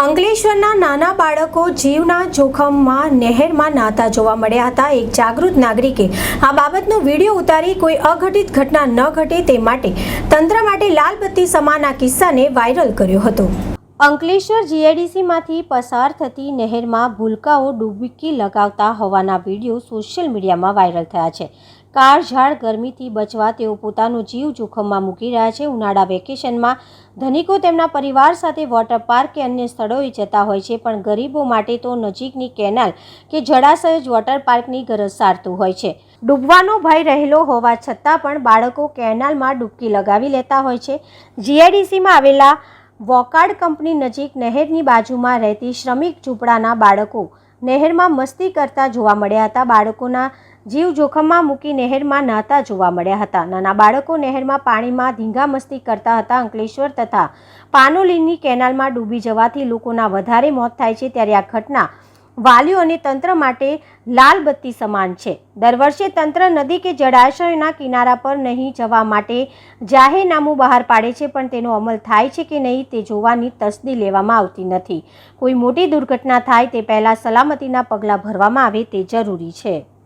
અંકલેશ્વરના નાના બાળકો જીવના જોખમમાં નહેરમાં નાતા જોવા મળ્યા હતા. એક જાગૃત નાગરિકે આ બાબતનો વીડિયો ઉતારી કોઈ અઘટિત ઘટના ન ઘટે તે માટે તંત્ર માટે લાલ બત્તી સમાન આ કિસ્સાને વાયરલ કર્યો હતો. અંકલેશ્વર જીઆઈડીસીમાંથી પસાર થતી નહેરમાં ભૂલકાઓ ડૂબકી લગાવતા હોવાના વીડિયો સોશિયલ મીડિયામાં વાયરલ થયા છે. કાળઝાળ ગરમીથી બચવા તેઓ પોતાનો જીવ જોખમમાં મૂકી રહ્યા છે. ઉનાળા વેકેશનમાં ધનિકો તેમના પરિવાર સાથે વોટર પાર્ક કે અન્ય સ્થળોએ જતા હોય છે, પણ ગરીબો માટે તો નજીકની કેનાલ કે જળાશય જ વોટર પાર્કની ગરજ સારતું હોય છે. ડૂબવાનો ભય રહેલો હોવા છતાં પણ બાળકો કેનાલમાં ડૂબકી લગાવી લેતા હોય છે. જીઆઈડીસીમાં આવેલા વોકાર્ડ કંપની નજીક નહેરની બાજુમાં રહેતી શ્રમિક ઝૂંપડાના બાળકો નહેરમાં મસ્તી કરતા જોવા મળ્યા હતા. બાળકોના જીવ જોખમમાં મૂકી નહેરમાં નહાતા જોવા મળ્યા હતા. નાના બાળકો નહેરમાં પાણીમાં ધીંગા મસ્તી કરતા હતા. અંકલેશ્વર તથા પાનોલીની કેનાલમાં ડૂબી જવાથી લોકોના વધારે મોત થાય છે ત્યારે આ ઘટના વાલીઓ અને તંત્ર માટે લાલ બત્તી સમાન છે. દર વર્ષે તંત્ર નદી કે જળાશયોના કિનારા પર નહીં જવા માટે જાહેરનામું બહાર પાડે છે, પણ તેનો અમલ થાય છે કે નહીં તે જોવાની તસદી લેવામાં આવતી નથી. કોઈ મોટી દુર્ઘટના થાય તે પહેલાં સલામતીના પગલાં ભરવામાં આવે તે જરૂરી છે.